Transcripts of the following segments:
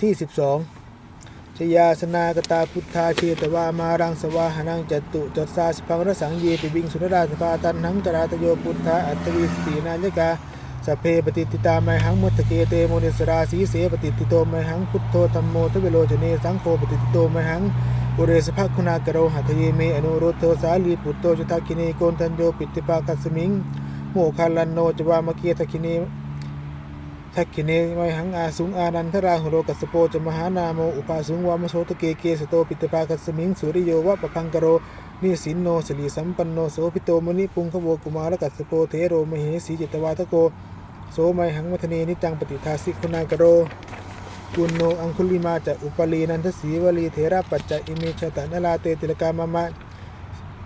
ที่ 12ชยาสนากตาพุทธาเชตวามารังสวาหานังจตุจัตสาสพังรสังเยปิบิงสุนราสภาตันหังจราตโยพุทธาอัตตวีสตินายกาสเพปฏิติตาไมหังมุตเกเตโมเนสราสีเสปฏิติโตไมหังพุทโธธรรมโมทเวโลจเนสังโฆปฏิติโตไมหังอุเรสภคุณากโรหัตเยเมอนุโรธโทสาลีปุตโตจตาคิเนโกนทันโยปิติปาคัสมิงโมคาลันโนจวามเกียทคิเน ทักขิเนไมหังอาสุงอานันทราหุโรกัสโปจมหานาโมอุปาสุงวามโสตเกเกสโตปิตปาคัสมิงสุริโยวะปะพังกโรนิสินโนสลีสัมปันโนโสปิโตมุนิปุงขโวกุมารกัสโปเทโรมเหสีจิตวาทโกโสไมหังมัทเนนิจังปฏิทาสิคุณากโรกุณโนอังคุลิมาจะอุปลีนันทสีวลีเถระปัจจะอิเมชตะนลาเตติลกามามะ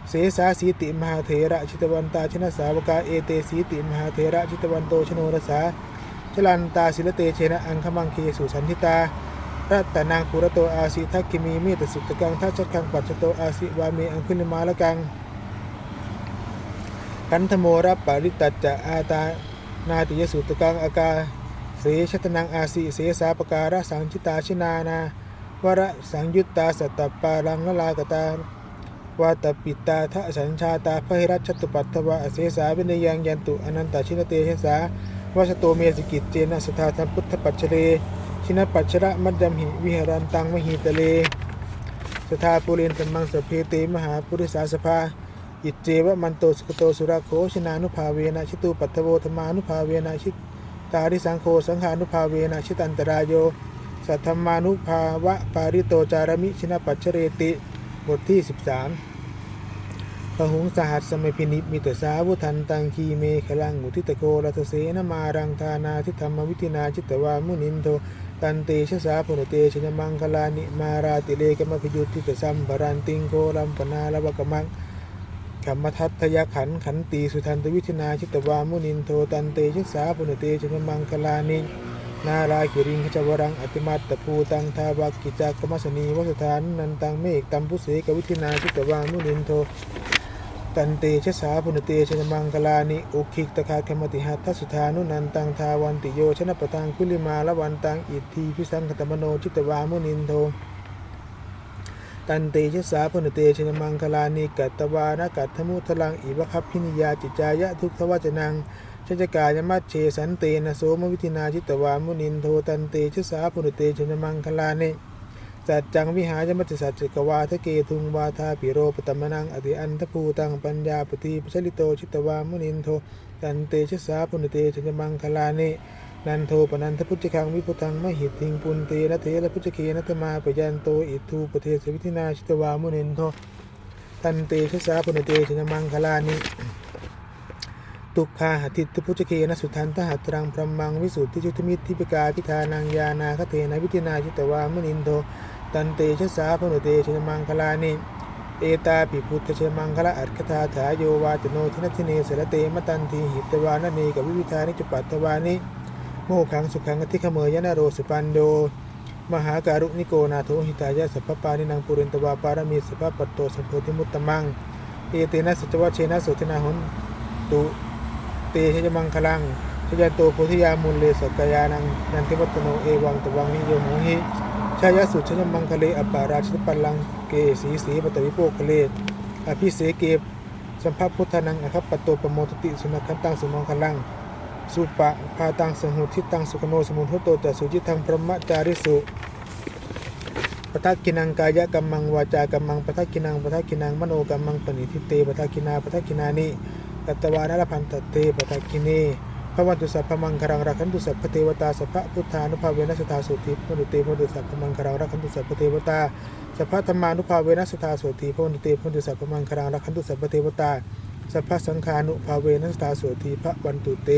เสสาสีติมหาเถระชิตวันตาชนะสาวกาเอเตสีติมหาเถระชิตวันโตชโนรสา ชลันตาศิลเตเชนะอังคมังเคสุสันทิตารัตนางปุระโตอาสิทักกิมีเมตสุตกังทัชคังปัจจโตอาสิวามีอังคุลิมาละกังคันธโมรับปาริตัจจะอาตานาติยสุตกังอากาเสชตนังอาสิเสสาปการะสังชิตาชินานาวระสังยุตตาสตตปปารังละลากตาวาตปิตาทะสัญชาตาพหิรัชตุปัตถวะเสสาวินยังยันตุอนันตชินเตชสา วัชโตเมสิกิจเจนะสทาธรรมพุทธปัจเจเลชินปัจฉระมัดยมหิวิหารันตังมหิตะเลสทาปุเรนตมังสเพเตมหาปุริสาสภาอิจเจวะมันโตสุขโตสุราโคชนานุภาเวนะชิตูปัตโวธรรมานุภาเวนะชิตาริสังโฆสังขานุภาเวนะชิตันตรายโยสัทธรรมานุภาวะปาริโตจารมิชินปัจเจเรติบทที่ 13 หุงสหัสสมัยพินิมิตรสาวุทันตังคีเมขลังมุทิตโกรัตเสนมารังธานาทิธรรมวิธินาจิตวามุนินโทตันเตชะสาปุณเตชยมังคลานิมาราติเลกมพิยุทธิตสัมปรันติงโกรัมปนาลวกมังขัมทัตทยขันขันตีสุทันตวิธินาจิตวามุนินโทตันเตชะสาปุณเตชยมังคลานินาราคิริงขจวรังอติมัตตภูตังทาวากิจักกมัสนีวสถานนันตังเมกตัมพุเสกวิธินาจิตวามุนินโท ตันเตชะสาพุนเตชะมังคลานิอุคิกตะคาคมติหัตถสุธานุนันตังทาวันติโยชนะปะตังคุลิมาละวันตังอิทธีพิสังคตมโนจิตวามุนินโทตันเตชะสาพุนเตชะมังคลานิกัตตวานะกัตถมุทลังอิวะคัพพินิยาจิจายะทุกขวจนังชัจกายมัจเชสันเตนะโสมวิธินาจิตวามุนินโทตันเตชะสาพุนเตชะมังคลานิ สัจจังวิหารมัจจสัจจกวาทะเกทุงวาทาปิโรปตมนังอติอันทภูตังปัญญาปฏิปชลิโตชิตวามุนินโทตันเตชสาปุณเตชะมังคลานินันโทปนันทพุทธคังวิพุทังมหิตทิงปุนเตนะเทระพุทธเคนะธมาปยันโตอิทูปเทสวิธินาชิตวามุนินโทตันเตชสาปุณเตชะมังคลานิ ตุคาหติตพุทธเคนะสุทันทหัตรังพรหมังวิสุทธิจุทมิตรทิปกาพิธานังยานาคเทนะวิธินาจิตวามุนินโทตันเตชะสาพนุเตชะมังคลานิเอตาปิพุทธชมังคละอัตคทาถาโยวาจโนทินทิเนสระเตมตันทีหิตวานเนกับวิวิธานิจปัตตวานิโมขังสุขังอธิขเมยนะโรสุปันโด มหาการุณิโกนาโทหิตายะสัพปานินังปุเรนตวาปารมีสัพปัตโตสัมโพธิมุตตมัง เอเตนะสัจวัชเชนะโสตินาหนตุ เตชะมังคลังชยันโตโพธิยามุลเลสกยานังนันทิวัตโนเอวังตวังนิโยมหิชายสุชยมังคะเลอปาราชิตปัลลังเกสีสีปตวิโปคะเลอภิเสเกสัมภพุทธนังอคัปปโตปโมทติสุนัคันตังสุมังคลังสุปะพาตังสหุทิตังสุขโนสมุทโตจะสุจิตังพรหมจาริสุปทักกินังกายะกัมมังวาจากัมมังปทักกินังปทักกินังมโนกัมมังปณิทิเตปทักกินาปทักกินานิ กัตวานรพันตเตปตะกินีพระวันตุสัพพมังคารังรักขันตุสัพพเทวตาสัพพะพุทธานุภาเวนัสตาสุติพระนุเตพระตุสัพพมังคารังรักขันตุสัพพเทวตาสัพพธรรมานุภาเวนัสตาสุติพระนุเตพระตุสัพพมังคารังรักขันตุสัพพเทวตาสัพพสังฆานุภาเวนัสตาสุติพระวันตุเต